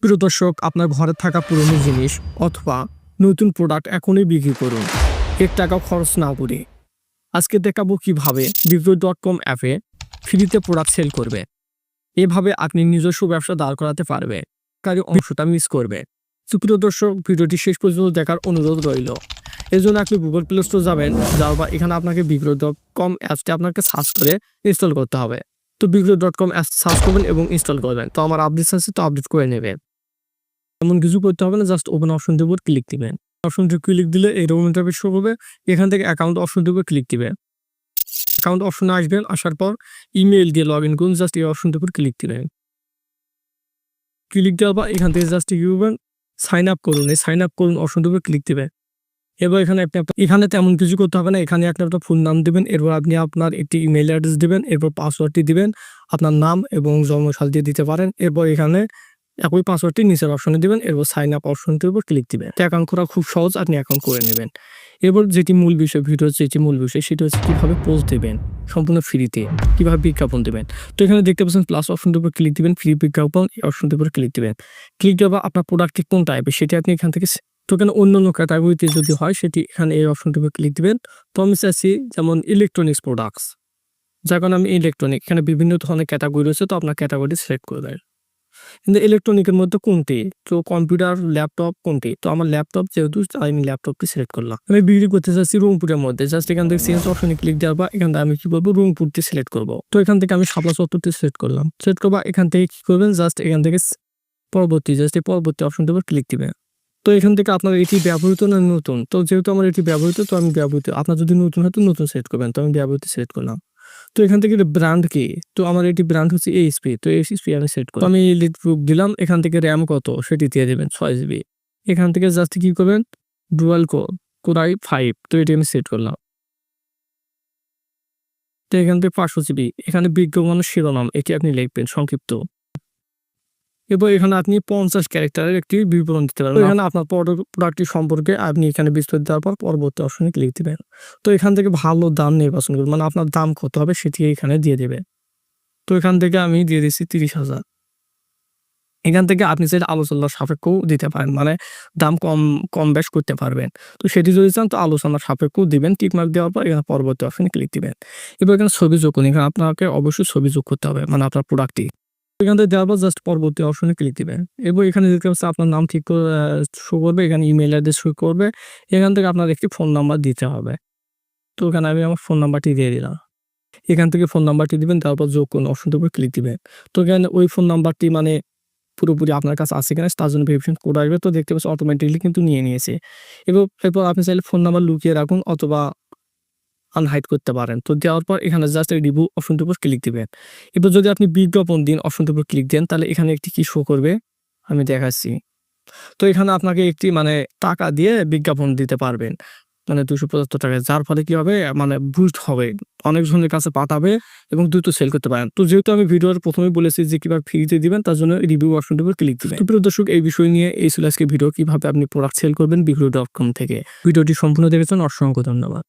প্রিয় দর্শক, আপনার ঘরে থাকা পুরনো জিনিস অথবা নতুন প্রোডাক্ট এখনই বিক্রি করুন। এক টাকা খরচ না করে। আজকে দেখাবো কীভাবে বিক্রয় ডট কম অ্যাপে ফ্রিতে প্রোডাক্ট সেল করবে। এভাবে আপনি নিজস্ব ব্যবসা দাঁড় করাতে পারবে, কারি অংশটা মিস করবে। সুপ্রিয় দর্শক, ভিডিওটি শেষ পর্যন্ত দেখার অনুরোধ রইল। জন্য আপনি গুগল প্লে স্টোর যাবেন, যাওয়ার পর এখানে আপনাকে বিক্রয় ডট কম অ্যাপসটি আপনাকে সার্চ করে ইনস্টল করতে হবে। তো বিক্রয় ডট কম অ্যাপ সার্চ করবেন এবং ইনস্টল করবেন। তো আমার আপডেট আছে, তো আপডেট করে নেবেন। এমন কিছু করতে হবে না জাস্ট ওপেন অপশন দেবো ক্লিক দিবেন। অপশনটি ক্লিক দিলে এরকম ইন্টারফেস শো করবে এখান থেকে অ্যাকাউন্ট অপশন দেবো ক্লিক দিবে অ্যাকাউন্ট অপশনে আসবেন, আসার পর ইমেল দিয়ে লগ ইন করুন জাস্ট এই অপশনটির উপর ক্লিক দিবেন। ক্লিক দেওয়ার পর এখান থেকে জাস্ট করবেন সাইন আপ করুন। এই সাইন আপ করুন অপশনটির উপর ক্লিক দিবেন। এবার এখানে আপনি আপনার- এখানে তেমন কিছু করতে হবে না। এখানে আপনি একটা ফুল নাম দেবেন, এরপর আপনি আপনার একটি ইমেল অ্যাড্রেস দিবেন, এরপর পাসওয়ার্ডটি দিবেন, আপনার নাম এবং জন্মসাল দিয়ে দিতে পারেন। এরপর এখানে একই পাসওয়ার্ডটি নিচের অপশনে দিবেন, এরপর সাইন আপ অপশনটির উপর ক্লিক দিবেন। অ্যাকাউন্ট করা খুব সহজ, আপনি অ্যাকাউন্ট করে নেবেন। এরপর যেটি মূল বিষয় ভিডিও যেটি মূল বিষয়, সেটা হচ্ছে কীভাবে পোস্ট দেবেন, সম্পূর্ণ ফ্রিতে কীভাবে বিজ্ঞাপন দেবেন। তো এখানে দেখতে পাচ্ছেন প্লাস অপশনটির উপর ক্লিক দিবেন ফ্রি বিজ্ঞাপন, এই অপশনটির উপর ক্লিক দিবেন। ক্লিক দেওয়া আপনার প্রোডাক্টটি কোন টাইপের সেটি আপনি এখান থেকে এখানে অন্য অন্য ক্যাটাগরিতে যদি হয়, সেটি এখানে এই অপশনটির উপর ক্লিক দিবেন। তো আমি চাইছি যেমন ইলেকট্রনিক্স প্রোডাক্টস যার কারণে আমি ইলেকট্রনিক এখানে বিভিন্ন ধরনের ক্যাটাগরি রয়েছে, তো আপনার ক্যাটাগরি সিলেক্ট করে দেয়। কিন্তু ইলেকট্রনিকের মধ্যে কোনটি? তো কম্পিউটার ল্যাপটপ কোনটি? তো আমার ল্যাপটপ যেহেতু আমি ল্যাপটপটি সিলেক্ট করলাম। আমি বিক্রি করতে চাচ্ছি রুমপুরের মধ্যে। জাস্ট এখান থেকে চেঞ্জ অপশনে ক্লিক দেওয়ার পর, এখান থেকে আমি কি করব রুমপুরটি সিলেক্ট করব। তো এখান থেকে আমি শাপলা চত্বরটি সিলেক্ট করলাম। সিলেক্ট করব এখান থেকে কি করবেন? জাস্ট এখান থেকে পরবর্তী জাস্ট এই পরবর্তী অপশনটির উপর ক্লিক দিবেন। তো এখান থেকে আপনার এটি ব্যবহৃত না নতুন? তো যেহেতু আমার এটি ব্যবহৃত, তো আমি ব্যবহৃত, আপনার যদি নতুন হয় তো নতুন সিলেক্ট করবেন, তো আমি ব্যবহৃত সিলেক্ট করলাম। তো এখান থেকে ব্র্যান্ড কি? তো আমার এটি ব্র্যান্ড হচ্ছে এইচপি তো এইচপি আমি সেট করলাম। আমি লিড প্রুফ দিলাম, এখান থেকে র্যাম কত? সেটি দিয়ে দেবেন, ছয় জিবি এখান থেকে জাস্ট কি করবেন? ডুয়াল কোর কোরাই ফাইভ তো এটি আমি সেট করলাম। তো এখান থেকে পাঁচশো জিবি এখানে বিজ্ঞাপন শিরোনাম, এটি আপনি লিখবেন, সংক্ষিপ্ত। এবার এখানে আপনি পঞ্চাশ ক্যারেক্টারের একটি বিবরণ দিতে পারবেন এখানে আপনার প্রোডাক্টটি সম্পর্কে আপনি এখানে বিস্তারিত দেওয়ার পর পরবর্তী অপশনে ক্লিক দেবেন। তো এখান থেকে ভালো দাম নির্বাচন করবেন মানে আপনার দাম কত হবে সেটি এখানে দিয়ে দেবে তো এখান থেকে আমি দিয়ে দিচ্ছি তিরিশ হাজার। এখান থেকে আপনি সেটা আলোচনার সাপেক্ষও দিতে পারেন মানে দাম কম কম বেশ করতে পারবেন। তো সেটি যদি চান তো আলোচনার সাপেক্ষও দিবেন টিকমার্ক দেওয়ার পর এখানে পরবর্তী অপশনে ক্লিক দিবেন। এবার এখানে ছবি যোগ করুন এখানে আপনাকে অবশ্যই ছবি যোগ করতে হবে মানে আপনার প্রোডাক্টটি এখান থেকে দেওয়ার পর জাস্ট পরবর্তী অপশনে ক্লিক দিবেন এবার এখানে দেখতে পাচ্ছি আপনার নাম ঠিক করে শো করবে, এখানে ইমেল অ্যাড্রেস শো করবে, এখান থেকে আপনার একটি ফোন নাম্বার দিতে হবে। তো এখানে আমি আমার ফোন নাম্বারটি দিয়ে দিলাম। এখান থেকে ফোন নাম্বারটি দিবেন তারপর যোগ কোন অপশনটির উপর ক্লিক দিবেন তো এখানে ওই ফোন নাম্বারটি মানে পুরোপুরি আপনার কাছে আছে কিনা, তার জন্য ভেরিফিকেশন কোড আসবে, তো দেখতে পাচ্ছি অটোমেটিকলি কিন্তু নিয়ে নিয়েছে। এবার এরপর আপনি চাইলে ফোন নাম্বার লুকিয়ে রাখুন, অথবা আনহাইড করতে পারেন। তো দেওয়ার পর এখানে জাস্ট রিভিউ অপশনটির উপর ক্লিক দিবেন। এবার যদি আপনি বিজ্ঞাপন দিন অপশনটির উপর ক্লিক দেন, তাহলে এখানে একটি কি শো করবে? আমি দেখাচ্ছি। তো এখানে আপনাকে একটি মানে টাকা দিয়ে বিজ্ঞাপন দিতে পারবেন। মানে দুশো পঁচাত্তর টাকা। যার ফলে কি হবে? মানে বুস্ট হবে। অনেকজনের কাছে পাঠাবে এবং দ্রুত সেল করতে পারেন। তো যেহেতু আমি ভিডিওর প্রথমে বলেছি যে কীভাবে ফ্রিতে দিবেন, তার জন্য রিভিউ অপশনটির উপর ক্লিক দিবেন। প্রিয় দর্শক, এই বিষয় নিয়ে এই ছিল আজকে ভিডিও কীভাবে আপনি প্রোডাক্ট সেল করবেন, বিক্রয় ডট কম থেকে। ভিডিওটি সম্পূর্ণ দেখেছেন অসংখ্য ধন্যবাদ।